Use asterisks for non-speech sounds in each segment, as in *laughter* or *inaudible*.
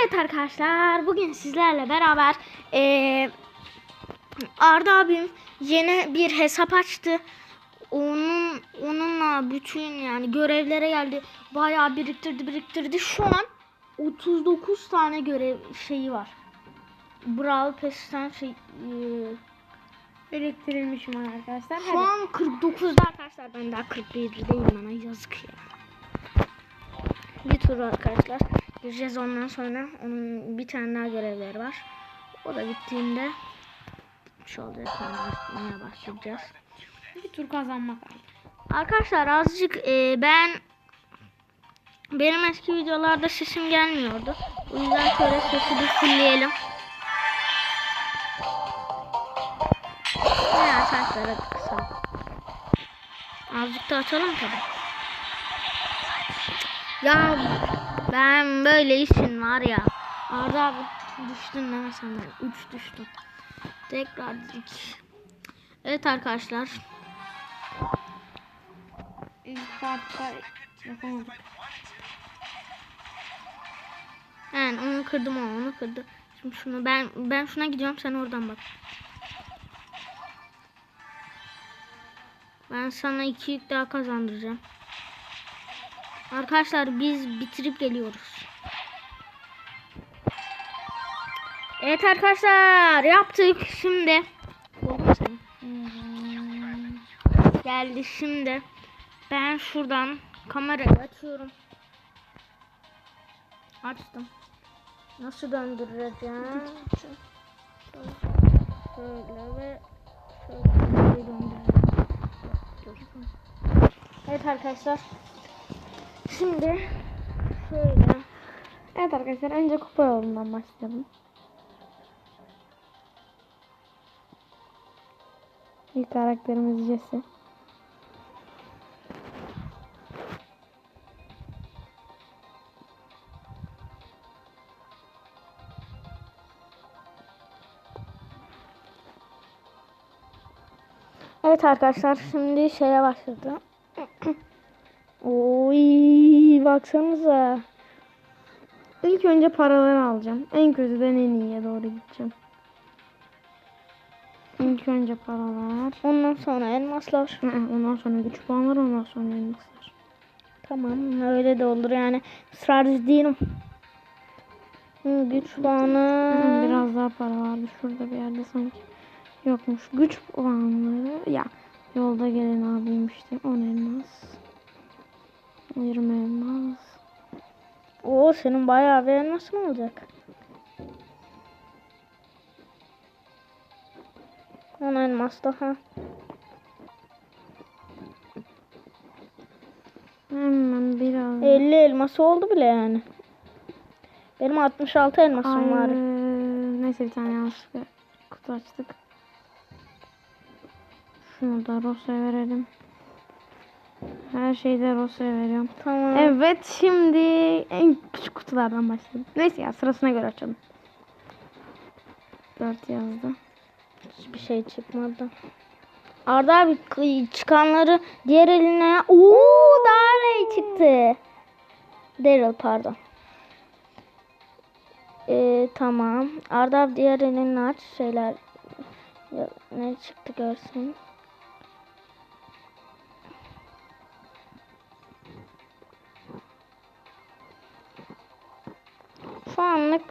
Evet arkadaşlar bugün sizlerle beraber eee, Arda abim yeni bir hesap açtı. Onun onunla bütün yani görevlere geldi. Bayağı biriktirdi biriktirdi. Şu an 39 tane görev şeyi var. Brawl Pass'ten şey eee, Biriktirilmişim arkadaşlar. şu an 49'da arkadaşlar ben daha 41'deyim bana yazık ya. Bir tur arkadaşlar. Gireceğiz ondan sonra onun bir tane daha görevleri var. O da bittiğinde şu olacak başlamaya başlayacağız. Bir tur kazanmak. Arkadaşlar azıcık e, ben benim eski videolarda sesim gelmiyordu. O yüzden şöyle sesi bir fullleyelim. Ne arkadaşlar. Azıcık da açalım tabi. Ya ben böyle işin var ya. Arda abi düştün deme sen ben. Üç düştüm. Tekrar dik. Evet arkadaşlar. İlk partta yapamadık. Yani onu kırdım o onu kırdı. Şimdi şunu ben ben şuna gidiyorum sen oradan bak. Ben sana iki yük daha kazandıracağım. Arkadaşlar biz bitirip geliyoruz. Evet arkadaşlar yaptık şimdi. Oldu? Hmm. Geldi şimdi. Ben şuradan kamerayı açıyorum. Açtım. Nasıl döndüreceğim? Şöyle ve şöyle döndüreceğim. Evet arkadaşlar. Şimdi şöyle. Evet arkadaşlar önce kupa yolundan başlayalım. İlk karakterimiz Jesse. Evet arkadaşlar şimdi şeye başladı. Baksanıza. İlk önce paraları alacağım. En kötüden en iyiye doğru gideceğim. İlk önce paralar. Ondan sonra elmaslar. Ondan sonra güç puanları, ondan sonra elmaslar. Tamam öyle de olur yani. Israrcı değilim. Güç puanı. Biraz daha para vardı şurada bir yerde sanki. Yokmuş. Güç puanları. Ya yolda gelen abim işte 10 elmas. 20 elmas. Oo senin bayağı bir elmasın olacak. On elmas daha. Hemen biraz. 50 elması oldu bile yani. Benim 66 elmasım var. Neyse bir tane yanlışlıkla kutu açtık. Şunu da Rosa'ya verelim. Her şeyi de Rosa'ya veriyorum. Tamam. Evet şimdi en küçük kutulardan başlayalım. Neyse ya sırasına göre açalım. 4 yazdı. Hiçbir şey çıkmadı. Arda abi çıkanları diğer eline Oo Daryl çıktı. Daryl pardon. Ee, tamam. Arda abi diğer elini aç. Şeyler ne çıktı görsün. Şu anlık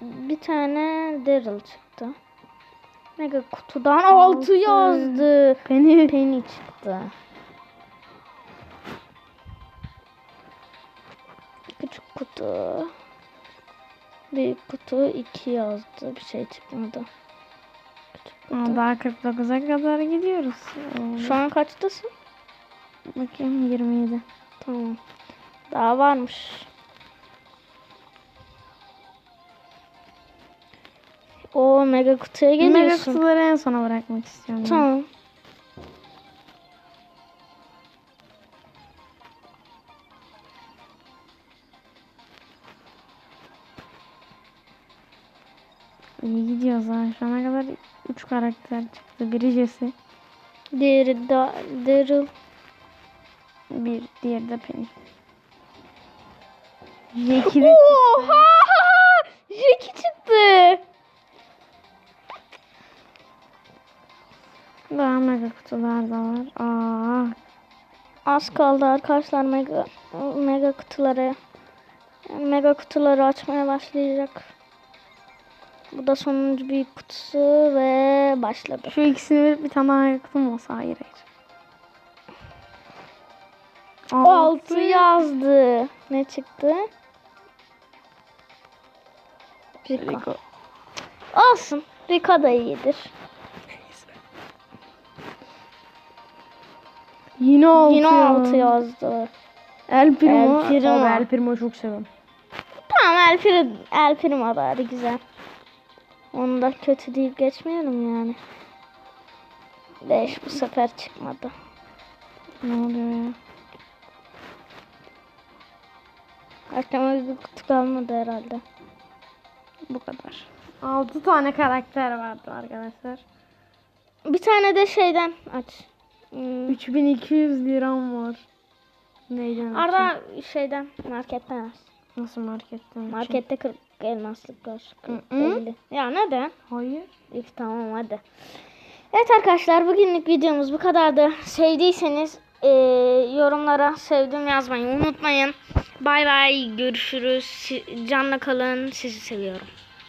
bir tane Daryl çıktı. Mega kutudan 6 Altı. yazdı. Penny. Penny çıktı. Küçük kutu. Büyük kutu 2 yazdı. Bir şey çıkmadı. Aa, daha 49'a kadar gidiyoruz. Şu an kaçtasın? Bakayım 27. Tamam. Daha varmış. O mega kutuya Mega geliyorsun. kutuları en sona bırakmak istiyorum. Tamam. İyi gidiyoruz ha. Şu ana kadar 3 karakter çıktı. Biri Jesse. Diğeri da Daryl. Bir diğeri de Penny. Jackie de Oha! 2 çıktı. *laughs* Daha mega kutular da var. Aa, Az kaldı arkadaşlar mega mega kutuları. Yani mega kutuları açmaya başlayacak. Bu da sonuncu büyük kutusu ve başladı. şu ikisini verip bir tane daha kutum olsa hayır hayır. Altı yazdı. Ne çıktı? Rico. Olsun. Rico da iyidir. Yine altı. Yine altı yazdı. El Primo. El Primo. Abi El Primo çok seviyorum. Tamam El Primo, El Primo bari güzel. Onu da kötü deyip geçmeyelim yani. 5 bu sefer çıkmadı. Ne oluyor ya? Aklıma bir kutu kalmadı herhalde. Bu kadar. 6 tane karakter vardı arkadaşlar. Bir tane de şeyden aç. Hmm, 3200 liram var. Neyden? Arda şeyden marketten aç. Nasıl marketten? Markette 40 elmaslık var. 40, Hı hı. 50. Ya neden? Hayır. İyi tamam hadi. Evet arkadaşlar bugünlük videomuz bu kadardı. Sevdiyseniz eee, yorumlara sevdim yazmayı unutmayın. Bay bay görüşürüz. Canla kalın. Sizi seviyorum.